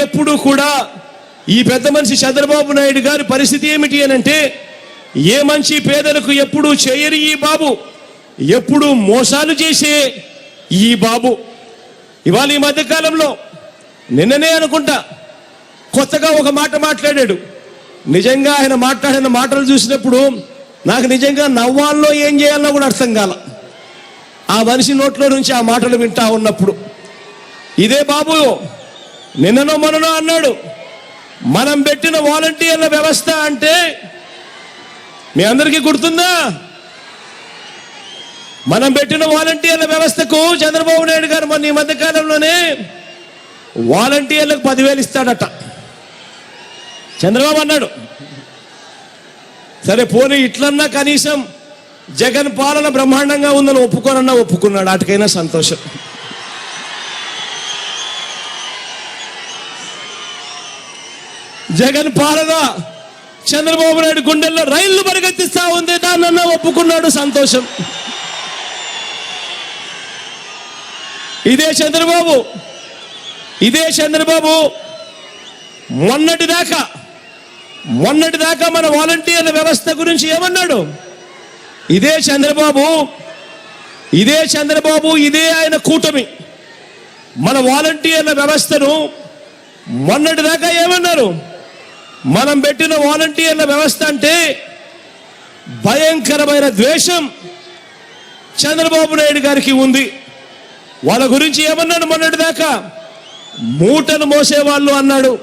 ఎప్పుడు కూడా ఈ పెద్ద మనిషి చంద్రబాబు నాయుడు గారి పరిస్థితి ఏమిటి అని అంటే ఏ మంచి పేదలకు ఎప్పుడు చేయరు ఈ బాబు ఎప్పుడు మోసాలు చేసే ఈ బాబు. ఇవాళ ఈ మధ్యకాలంలో నిన్ననే అనుకుంటా కొత్తగా ఒక మాట మాట్లాడాడు. నిజంగా ఆయన మాట్లాడిన మాటలు చూసినప్పుడు నాకు నిజంగా నవ్వాల్లో ఏం చేయాలో కూడా అర్థం కాల. ఆ మనిషి నోట్లో నుంచి ఆ మాటలు వింటా ఉన్నప్పుడు. ఇదే బాబు నిన్ననో మననో అన్నాడు మనం పెట్టిన వాలంటీర్ల వ్యవస్థ అంటే మీ అందరికీ గుర్తుందా? మనం పెట్టిన వాలంటీర్ల వ్యవస్థకు చంద్రబాబు నాయుడు గారు మొన్న ఈ మధ్య కాలంలోనే వాలంటీర్లకు పదివేలు ఇస్తాడట. చంద్రబాబు అన్నాడు సరే పోనీ ఇట్లన్నా కనీసం జగన్ పాలన బ్రహ్మాండంగా ఉందని ఒప్పుకోనన్నా ఒప్పుకున్నాడు వాటికైనా సంతోషం. జగన్ పాలన చంద్రబాబు నాయుడు గుండెల్లో రైళ్ళు పరిగెత్తిస్తా ఉంది. దాన్న ఒప్పుకున్నాడు సంతోషం. ఇదే చంద్రబాబు. ఇదే చంద్రబాబు. మొన్నటి దాకా మొన్నటి దాకా మన వాలంటీర్ల వ్యవస్థ గురించి ఏమన్నాడు? ఇదే చంద్రబాబు. ఇదే చంద్రబాబు ఇదే ఆయన కూటమి. మన వాలంటీర్ల వ్యవస్థను మొన్నటి దాకా ఏమన్నారు? మనం పెట్టిన వాలంటీర్ల వ్యవస్థ అంటే భయంకరమైన ద్వేషం చంద్రబాబు నాయుడు గారికి ఉంది. వాళ్ళ గురించి ఏమన్నాడు మొన్నటి దాకా? మూటను మోసేవాళ్ళు అన్నాడు.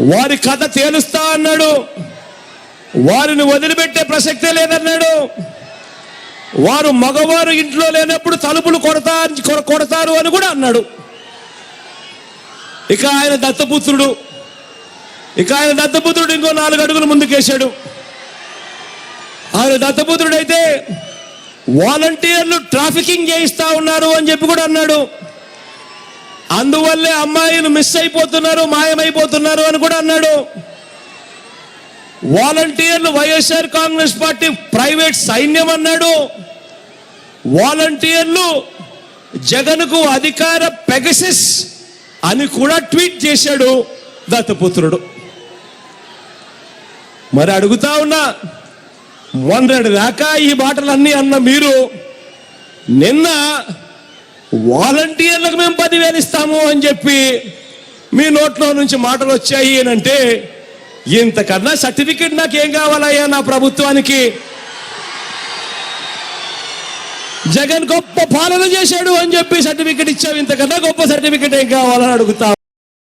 వారి కథ తేలుస్తా అన్నాడు. వారిని వదిలిపెట్టే ప్రసక్తే లేదన్నాడు. వారు మగవారు ఇంట్లో లేనప్పుడు తలుపులు కొడతా కొ- కొడతారు అని కూడా అన్నాడు. ఇక ఆయన దత్తపుత్రుడు ఇక ఆయన దత్తపుత్రుడు ఇంకో నాలుగు అడుగులు ముందుకేశాడు. ఆయన దత్తపుత్రుడు అయితే వాలంటీర్లు ట్రాఫికింగ్ చేయిస్తా ఉన్నారు అని చెప్పి కూడా అన్నాడు. అందువల్లే అమ్మాయిలు మిస్ అయిపోతున్నారు మాయమైపోతున్నారు అని కూడా అన్నాడు. వాలంటీర్లు వైఎస్ఆర్ కాంగ్రెస్ పార్టీ ప్రైవేట్ సైన్యం అన్నాడు. వాలంటీర్లు జగన్కు అధికార పెగసిస్ అని కూడా ట్వీట్ చేశాడు దత్తపుత్రుడు. మరి అడుగుతా ఉన్నా మొన్నటి దాకా ఈ మాటలన్నీ అన్న మీరు నిన్న వాలంటీర్లకు మేము పదివేలు ఇస్తాము అని చెప్పి మీ నోట్లో నుంచి మాటలు వచ్చాయి అని అంటే ఇంతకన్నా సర్టిఫికెట్ నాకేం కావాలయ్యా నా ప్రభుత్వానికి? జగన్ గొప్ప పాలన చేశాడు అని చెప్పి సర్టిఫికెట్ ఇచ్చావు ఇంతకన్నా గొప్ప సర్టిఫికెట్ ఏం కావాలని అడుగుతా